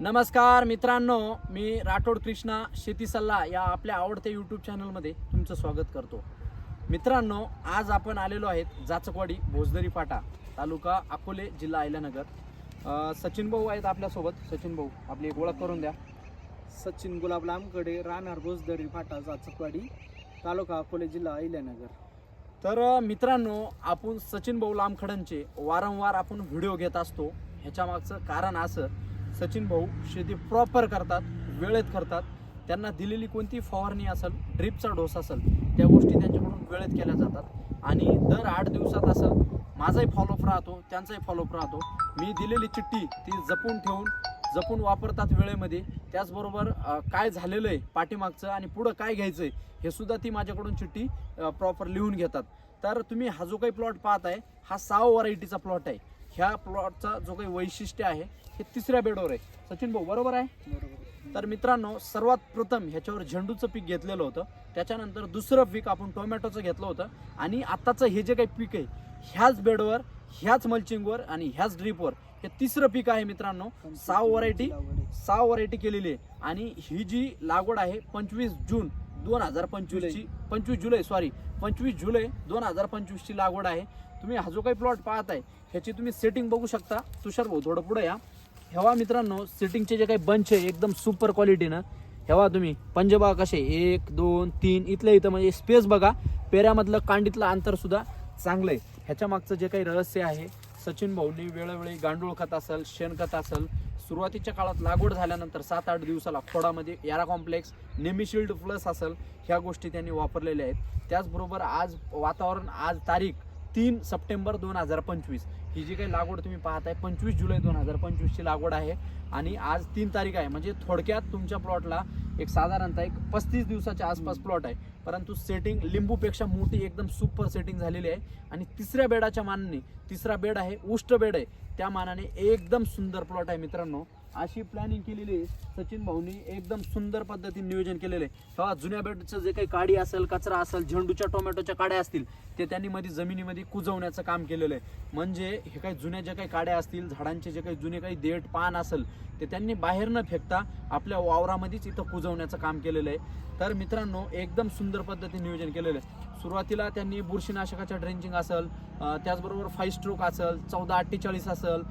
नमस्कार मित्रांनो मी राठोड कृष्णा शेती सल्ला या आपल्या आवडत्या यूट्यूब चॅनलमध्ये तुमचं स्वागत करतो. मित्रांनो आज आपण आलेलो आहेत जाचकवाडी भोजदरी फाटा तालुका अकोले जिल्हा अहिल्यानगर. अं, सचिन भाऊ आहेत आपल्यासोबत. सचिन भाऊ आपली एक ओळख करून द्या. सचिन गुलाब लांबकडे राहणार भोजदरी फाटा जाचकवाडी तालुका अकोले जिल्हा अहिल्यानगर. तर मित्रांनो आपण सचिन भाऊ लामखडांचे वारंवार आपण व्हिडिओ घेत असतो. ह्याच्या मागचं कारण असं सचिन भाऊ शेती प्रॉपर करतात वेळेत करतात. त्यांना दिलेली कोणती फवारणी असेल ड्रीपचा डोस असेल त्या गोष्टी त्यांच्याकडून वेळेत केल्या जातात. आणि दर आठ दिवसात असेल माझाही फॉलोअप राहतो त्यांचाही फॉलोअप राहतो. मी दिलेली चिठ्ठी ती जपून ठेवून जपून वापरतात वेळेमध्ये. त्याचबरोबर काय झालेलं आहे पाठीमागचं आणि पुढं काय घ्यायचं आहे हे सुद्धा ती माझ्याकडून चिठ्ठी प्रॉपर लिहून घेतात. तर तुम्ही हा जो काही प्लॉट पाहताय हा सहा व्हरायटीचा प्लॉट आहे. ह्या प्लॉटचा जो काही वैशिष्ट्य आहे हे तिसऱ्या बेडवर आहे. सचिन भाऊ बरोबर आहे? तर मित्रांनो सर्वात प्रथम ह्याच्यावर झेंडूचं पीक घेतलेलं होतं. त्याच्यानंतर दुसरं पीक आपण टोमॅटोचं घेतलं होतं. आणि आत्ताचं हे जे काही पीक आहे ह्याच बेडवर ह्याच मल्चिंगवर आणि ह्याच ड्रीपवर हे तिसरं पीक आहे मित्रांनो. सहा व्हरायटी सहा व्हरायटी केलेली आहे. आणि ही जी लागवड आहे पंचवीस जून दोन हजार पंचवीसची पंचवीस जुलै सॉरी पंचवीस जुलै दोन हजार पंचवीसची लागवड आहे. तुम्ही हा जो काही प्लॉट पाहताय ह्याची तुम्ही सेटिंग बघू शकता. तुषार भाऊ थोडं पुढे या. हेवा मित्रांनो सेटिंगचे जे काही बंच आहे एकदम सुपर क्वालिटीनं हेवा तुम्ही. पंजबा कसे? एक दोन तीन इथल्या इथं म्हणजे स्पेस बघा. पेऱ्यामधलं कांडीतलं अंतर सुद्धा चांगलं आहे ह्याच्या मागचं जे काही रहस्य आहे सचिन भाऊनी वेळोवेळी गांडूळ खत असेल शेणखत असेल सुरुवातीच्या काळात लागवड झाल्यानंतर सात आठ दिवसाला खोडामध्ये यारा कॉम्प्लेक्स नेमिशिल्ड प्लस असेल ह्या गोष्टी त्यांनी वापरलेल्या आहेत. त्याचबरोबर आज वातावरण आज तारीख तीन सप्टेंबर दोन हजार पंचवीस. ही जी काही लागवड तुम्ही पाहताय पंचवीस जुलै दोन हजार पंचवीसची लागवड आहे. आणि आज तीन तारीख आहे. म्हणजे थोडक्यात तुमच्या प्लॉटला एक साधारणतः एक पस्तीस दिवसाच्या आसपास प्लॉट आहे. परंतु सेटिंग लिंबूपेक्षा मोठी एकदम सुपर सेटिंग झालेली आहे. आणि तिसऱ्या बेडाच्या मानाने तिसरा बेड आहे उष्ट बेड आहे. त्या मानाने एकदम सुंदर प्लॉट आहे मित्रांनो. अशी प्लॅनिंग केलेली आहे. सचिन भाऊनी एकदम सुंदर पद्धतीने नियोजन केलेलं आहे. तेव्हा जुन्या बेडचं जे काही काडी असेल कचरा असेल झेंडूच्या टोमॅटोच्या काड्या असतील ते त्यांनी मध्ये जमिनीमध्ये कुजवण्याचं काम केलेलं आहे. म्हणजे हे काही जुन्या ज्या काही काड्या असतील झाडांचे जे काही जुने काही देठ पान असेल ते त्यांनी बाहेर न फेकता आपल्या वावरामध्येच इथं कुजवण्याचं काम केलेलं आहे. तर मित्रांनो एकदम सुंदर पद्धतीने नियोजन केलेलं आहे. सुरुवातीला त्यांनी बुरशीनाशकाच्या ड्रेंचिंग असेल त्याचबरोबर फाईव्ह स्ट्रोक असेल चौदा अठ्ठेचाळीस असेल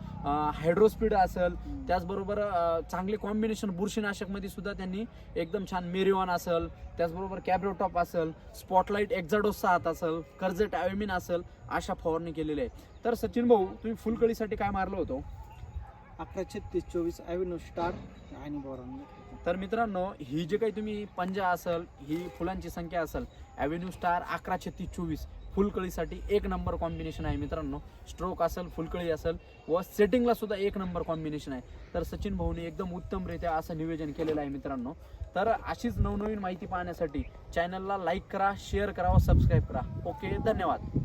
हायड्रोस्पीड असेल त्याचबरोबर अं, चांगले कॉम्बिनेशन बुरशीनाशकमध्ये सुद्धा त्यांनी एकदम छान मेरिओन असेल त्याचबरोबर कॅब्रोटॉप असेल स्पॉटलाईट एक्झाडोसचा हात असेल कर्जेट ॲव्हिमिन असेल अशा फवारणी केलेल्या आहे तर सचिन भाऊ तुम्ही फुलकळीसाठी काय मारलं होतं? अकरा छत्तीस चोवीस ॲव्हेन्यू स्टार आणि बोरान. तर मित्रांनो ही जे काही तुम्ही पंजा असेल ही फुलांची संख्या असेल ॲव्हेन्यू स्टार अकरा छत्तीस चोवीस. फुलकळीसाठी एक नंबर कॉम्बिनेशन आहे मित्रांनो. स्ट्रोक असेल फुलकळी असेल व सेटिंगला सुद्धा एक नंबर कॉम्बिनेशन आहे. तर सचिन भाऊने एकदम उत्तमरित्या असं नियोजन केलेलं आहे मित्रांनो. तर अशीच नवनवीन माहिती पाहण्यासाठी चॅनलला लाईक करा शेअर करा व सबस्क्राईब करा. ओके धन्यवाद.